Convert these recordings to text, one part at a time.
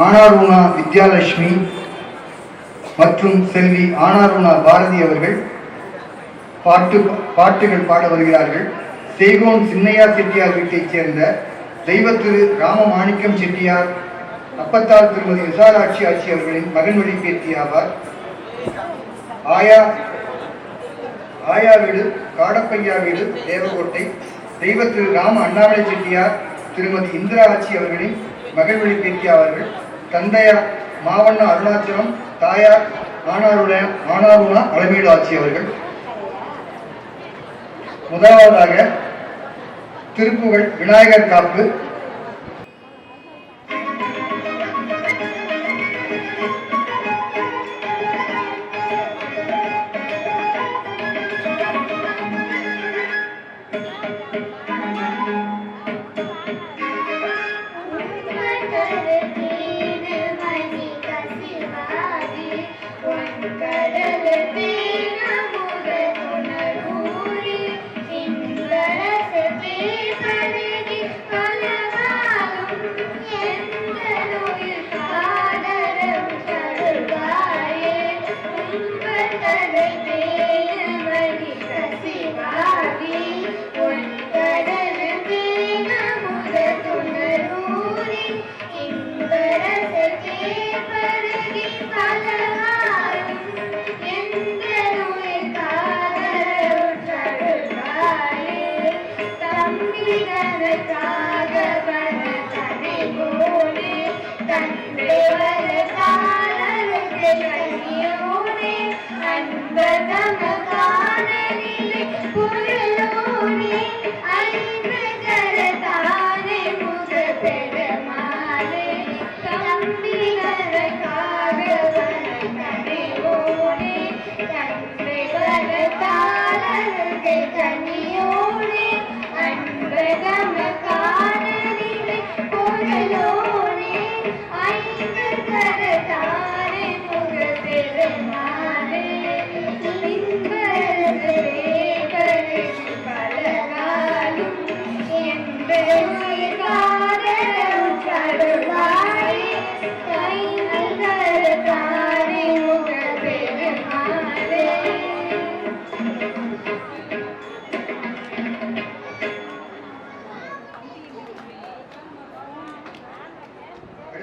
ஆனாருணா வித்யாலட்சுமி மற்றும் செல்வி ஆனாருணா பாரதி அவர்கள் பாட்டு பாட்டுகள் பாட வருகிறார்கள். சேகோன் சின்னையா செட்டியார் வீட்டைச் சேர்ந்த தெய்வ திரு ராமமாணிக்கம் செட்டியார் அப்பத்தார் திருமதி விசாலாட்சி ஆட்சி அவர்களின் மகன் வழி பேத்தி ஆவார். ஆயா ஆயா வீடு காடப்பையா வீடு தேவகோட்டை தெய்வ திரு ராம அண்ணாமலை செட்டியார் திருமதி இந்திரா ஆட்சி அவர்களின் மகன் வழி பேத்தி அவர்கள் தந்தையார் மாவண்ண அருணாச்சலம் தாயார் ஆனாருட ஆனாருணா அலமேடு ஆட்சி அவர்கள். முதலாவதாக திருப்புகழ் விநாயகர் காப்பு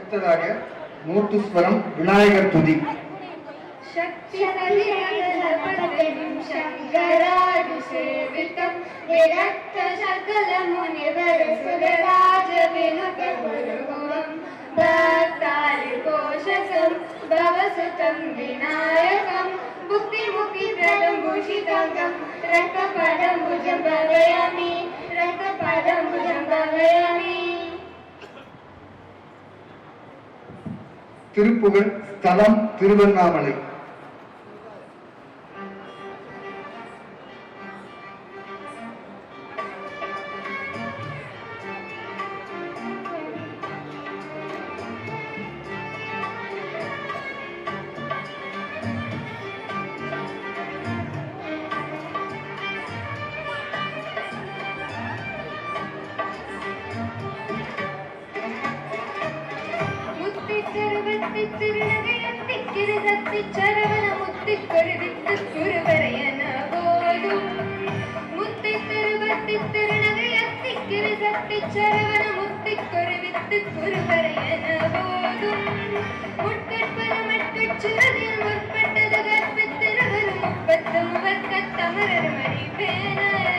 அடுத்ததாக மூர்த்துஸ்வரம் விநாயகர் துதி शङ्करादिसेवितं विरक्त सकलमुनिवरसुरराजविनुतगुरुभुवं भक्तारिपोषकं भवसुतं विनायकं मुक्तिमुक्तिप्रदं भूषिताङ्गं रक्तपदं भुजं भवयामि रक्तपदं भुजं भवयामि திருப்புகழ் ஸ்தலம் திருவண்ணாமலை. திருநகையத்தி கிருதத்தி சரவண முத்தி கருதித்து துருவரையன போதும் முத்தி திருபத்தி திருநகையத்தி கிருதத்தி சரவண முத்தி கருவித்து துருவரையன போதும் முட்கற்பல மட்கச்சுரதில் முற்பட்டது கற்பித்திருவரும் முப்பத்து முவர்க்க தமிழர் மணி பேனர்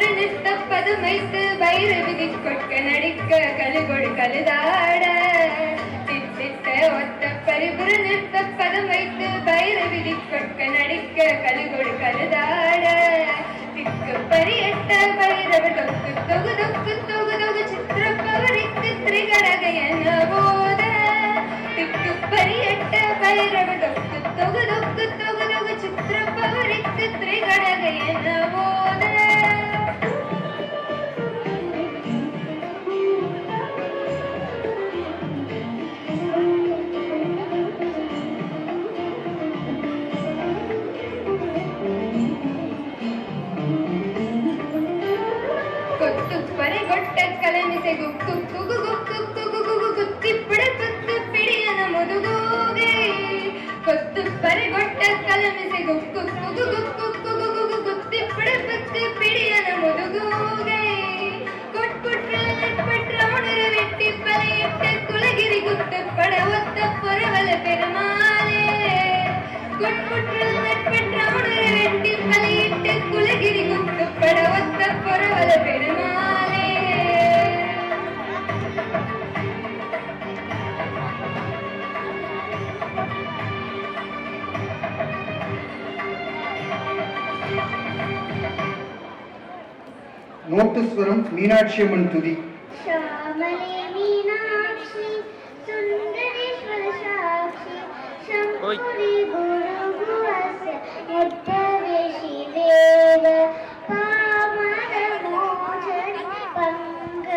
നാളെ பதமைத்து பைரவிதி கொட்க நடிக்க கழுகொடு கழுதாட. தித்தித்த ஒத்த பரிபுர நிறுத்த பதமைத்து பைரவிதி கொட்க நடிக்க கழுகொடு கழுதாட. திக்கு பரியட்ட பைரவ தொக்கு தொகு தொக்கு தொகு தொகு சித்திர பவரிக்கு திரிகரக என்ன போத. திக்கு பரியட்ட பைரவ தொக்கு தொகு தொக்கு தொகு தொகு சித்திர பவரிக்கு திரிகரக do, do, do.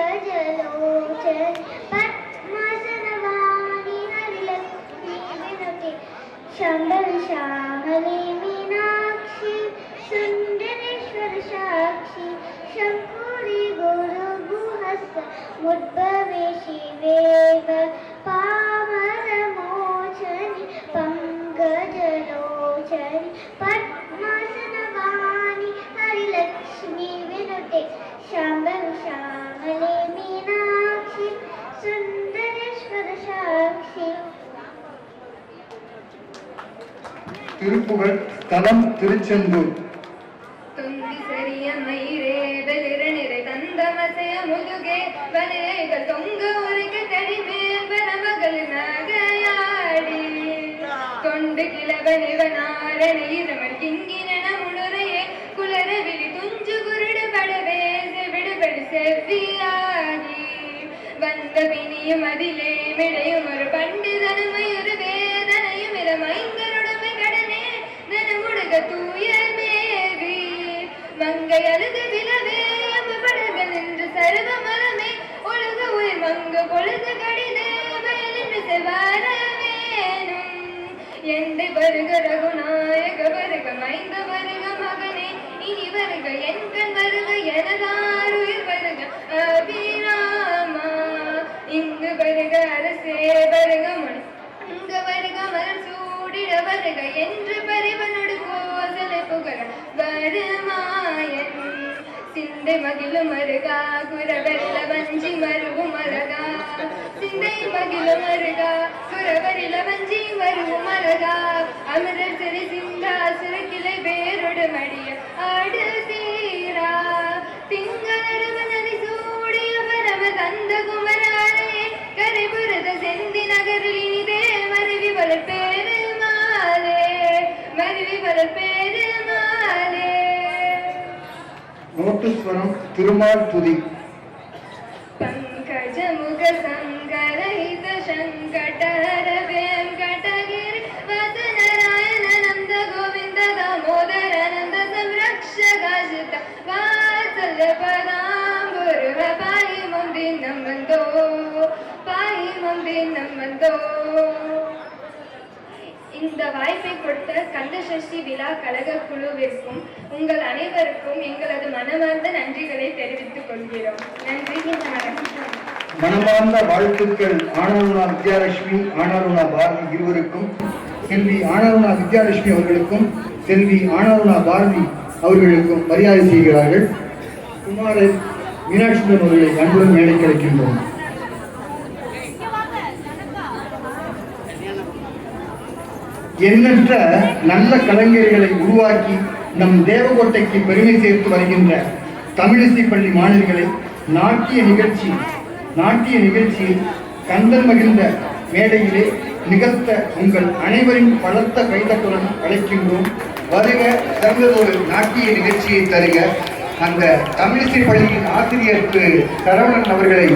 पङ्कजलोचनि पद्मसनवाणि Harilakshmi विनुते शम्भवि श्यामले Meenakshi Sundareshwar साक्षी शङ्कुरि गुरुगुहस्त मुद्भवे शिवेव पावनमोचनि पङ्कजलोचनि पद्मासनवाणि हरिलक्ष्मी विनुते शाम्भवि श्यामले मीनाक्षि സുന്ദരേശ്വരസാക്ഷി തിരുപ്പുകൾ സ്ഥലം തിരുച്ചെന്തൂർ கொண்டு கிழவன் இவனாரண இருமல் கிங்கின முழுரையே குலர விழி துஞ்சு குருடு படவே விடுபடு செவ்வியாகி வந்த பிணியும் அதிலே விடையும் ஒரு பண்டிதனமை ஒரு வேதனையும் இளமைந்தருடமை கடனே தனமுடுக தூய மேவி மங்கை அழுது விழவே அம்புபடுக நின்று சர்வ மரமே ஒழுக உயிர் மங்க பொழுது கடிதே வயலின்று செவ்வார வேணும் எந்த வருக ரகுநாயக வருக மைந்த வருக மகனே இனி வருக என் கண் வருக எனதாருயிர் வருக அபிராமா. இங்கு வருக அரசே வருக மணி இங்கு வருக மலர் சூடிட வருக என்று பரிவனோடு கோசலை புகழ வருமாயன். சிந்தை மகிழும் மருகா குரவரில வஞ்சி மருவும் அழகா. சிந்தை மகிழும் மருகா புறவர் இளவஞ்சி வரும் மலரா அமிரர் சிறு சிந்தாசுர கிளை வேரொடு மடிய ஆடு சீரா. திங்களருவனி சூடியவர் அவ தந்த குமரானே. கரைபுரத செந்தி நகரில் இனிதே நோட்டுஸ்வரம் திருமால் துதி. பங்கஜமுக சங்கரஹித சங்கட நாம் வந்தோம். இந்த வாய்ப்பை கொடுத்த கந்தசஷ்டி விழா கழக குழுவிற்கும் உங்கள் அனைவருக்கும் எங்களது மனமார்ந்த நன்றிகளை தெரிவித்துக் கொள்கிறோம். நன்றி மனமார்ந்த வாழ்த்துக்கள் ஆனருணா வித்யாலட்சுமி ஆனருணா பாரதி இருவருக்கும் செல்வி ஆனருணா வித்யாலட்சுமி அவர்களுக்கும் செல்வி ஆனருணா பாரதி அவர்களுக்கும் மரியாதை செய்கிறார்கள். குமாரன் மீனாட்சிதன் அவர்களை அன்புடன் மேடை கிடைக்கின்றோம் எண்ணற்ற நல்ல கலைஞர்களை உருவாக்கி நம் தேவகோட்டைக்கு பெருமை சேர்த்து வருகின்ற தமிழிசை பள்ளி மாணவர்களை நாட்டிய நிகழ்ச்சி நாட்டிய நிகழ்ச்சியில் கந்தன் மகிழ்ந்த மேடையிலே நிகழ்த்த உங்கள் அனைவரின் பலத்த கைதட்டுடன் அழைக்கின்றோம். வருக சிறந்ததொரு நாட்டிய நிகழ்ச்சியை தருக. அந்த தமிழிசை பள்ளியின் ஆசிரியருக்கு சரவணன் அவர்களை